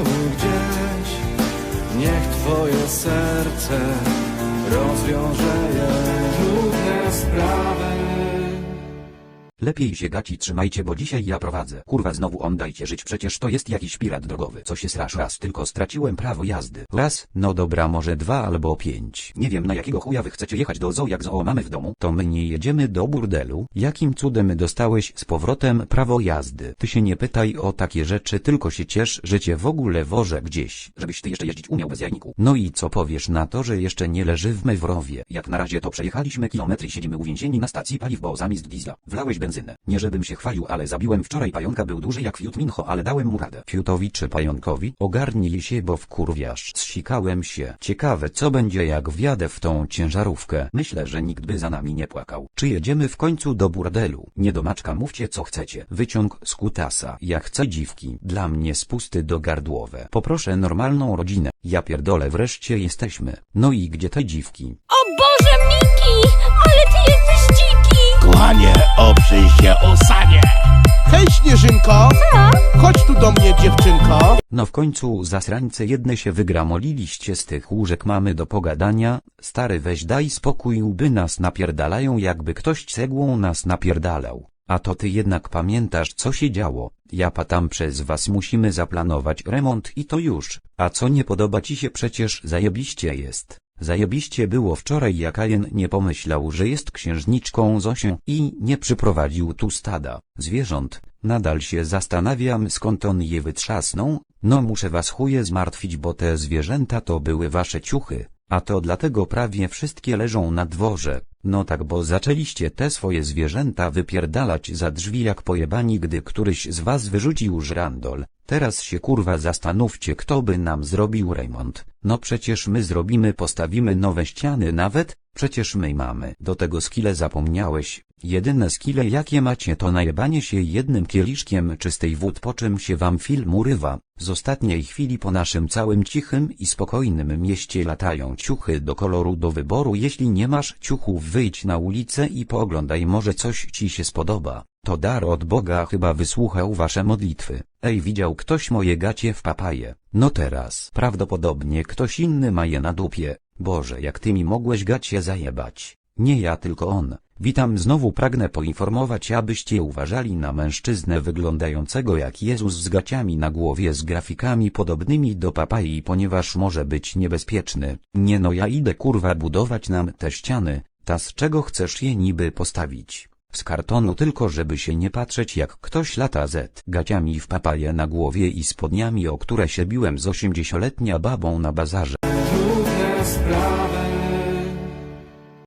zniknęły gdzieś. Niech twoje serce rozwiąże je trudne sprawy. Lepiej się gaci trzymajcie, bo dzisiaj ja prowadzę. Kurwa znowu on dajcie żyć, przecież to jest jakiś pirat drogowy. Co się strasz raz, tylko straciłem prawo jazdy. Raz, no dobra, może dwa albo pięć. Nie wiem na jakiego chuja wy chcecie jechać do zoo, jak zoo mamy w domu. To my nie jedziemy do burdelu. Jakim cudem dostałeś z powrotem prawo jazdy? Ty się nie pytaj o takie rzeczy, tylko się ciesz, że cię w ogóle wożę gdzieś. Żebyś ty jeszcze jeździć umiał bez jajniku. No i co powiesz na to, że jeszcze nie leży w Mewrowie? Jak na razie to przejechaliśmy kilometry siedzimy uwięzieni na stacji paliw, bo zamiast diesla wlałeś Nie żebym się chwalił, ale zabiłem wczoraj pająka, był duży jak fiut mincho, ale dałem mu radę. Fiutowi czy pająkowi? Ogarnij się, bo wkurwiasz. Zsikałem się. Ciekawe co będzie jak wjadę w tą ciężarówkę. Myślę, że nikt by za nami nie płakał. Czy jedziemy w końcu do burdelu? Nie do maczka, mówcie co chcecie. Wyciąg z kutasa. Ja chcę dziwki. Dla mnie spusty do gardłowe. Poproszę normalną rodzinę. Ja pierdolę, wreszcie jesteśmy. No i gdzie te dziwki? O Boże, Miki! Ale ty jesteś mnie. No w końcu zasrańce jedne się wygramoliliście z tych łóżek mamy do pogadania, stary weź daj spokój łby nas napierdalają jakby ktoś cegłą nas napierdalał. A to ty jednak pamiętasz co się działo, ja patam przez was musimy zaplanować remont i to już, a co nie podoba ci się przecież zajebiście jest. Zajebiście było wczoraj jak Alien nie pomyślał, że jest księżniczką Zosią i nie przyprowadził tu stada zwierząt. Nadal się zastanawiam skąd on je wytrzasnął, no muszę was chuje zmartwić bo te zwierzęta to były wasze ciuchy, a to dlatego prawie wszystkie leżą na dworze. No tak bo zaczęliście te swoje zwierzęta wypierdalać za drzwi jak pojebani gdy któryś z was wyrzucił żrandol. Teraz się kurwa zastanówcie kto by nam zrobił remont. No przecież my zrobimy postawimy nowe ściany nawet, przecież my mamy. Do tego skille zapomniałeś, jedyne skille jakie macie to najebanie się jednym kieliszkiem czystej wód po czym się wam film urywa. Z ostatniej chwili po naszym całym cichym i spokojnym mieście latają ciuchy do koloru do wyboru jeśli nie masz ciuchów wyjdź na ulicę i pooglądaj może coś ci się spodoba. To dar od Boga chyba wysłuchał wasze modlitwy. Ej widział ktoś moje gacie w papaje. No teraz prawdopodobnie ktoś inny ma je na dupie. Boże jak ty mi mogłeś gacie zajebać. Nie ja tylko on. Witam znowu pragnę poinformować abyście uważali na mężczyznę wyglądającego jak Jezus z gaciami na głowie z grafikami podobnymi do papai ponieważ może być niebezpieczny. Nie no ja idę kurwa budować nam te ściany, ta z czego chcesz je niby postawić? Z kartonu tylko żeby się nie patrzeć jak ktoś lata z gaciami w papaje na głowie i spodniami o które się biłem z osiemdziesioletnia babą na bazarze.